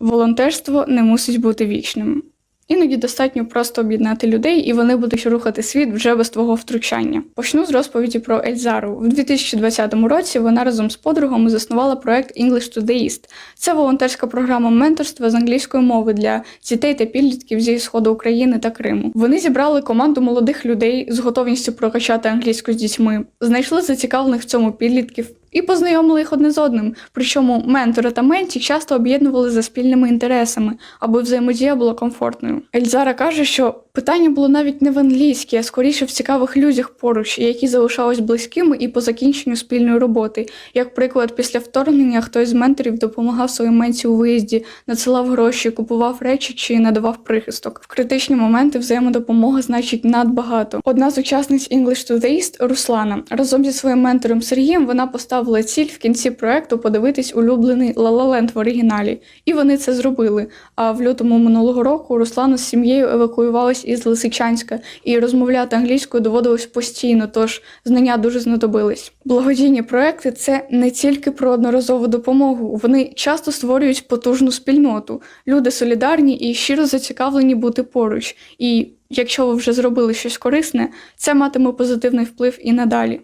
Волонтерство не мусить бути вічним. Іноді достатньо просто об'єднати людей, і вони будуть рухати світ вже без твого втручання. Почну з розповіді про Ельзару. В 2020 році вона разом з подругами заснувала проект English to the East. Це волонтерська програма менторства з англійської мови для дітей та підлітків зі сходу України та Криму. Вони зібрали команду молодих людей з готовністю прокачати англійську з дітьми, знайшли зацікавлених в цьому підлітків. І познайомили їх одне з одним. Причому ментори та менті часто об'єднували за спільними інтересами, аби взаємодія була комфортною. Ельзара каже, що питання було навіть не в англійській, а скоріше в цікавих людях поруч, які залишались близькими і по закінченню спільної роботи. Як приклад, після вторгнення хтось з менторів допомагав своїй менті у виїзді, надсилав гроші, купував речі чи надавав прихисток. В критичні моменти взаємодопомога значить надбагато. Одна з учасниць English to the East, Руслана, разом зі своїм ментором Сергієм вона поставила ціль в кінці проекту подивитись улюблений Land в оригіналі, і вони це зробили. А в лютому минулого року Руслана з сім'єю евакуювалась із Лисичанська, і розмовляти англійською доводилось постійно, тож знання дуже знадобились. Благодійні проекти це не тільки про одноразову допомогу. Вони часто створюють потужну спільноту. Люди солідарні і щиро зацікавлені бути поруч. І якщо ви вже зробили щось корисне, це матиме позитивний вплив і надалі.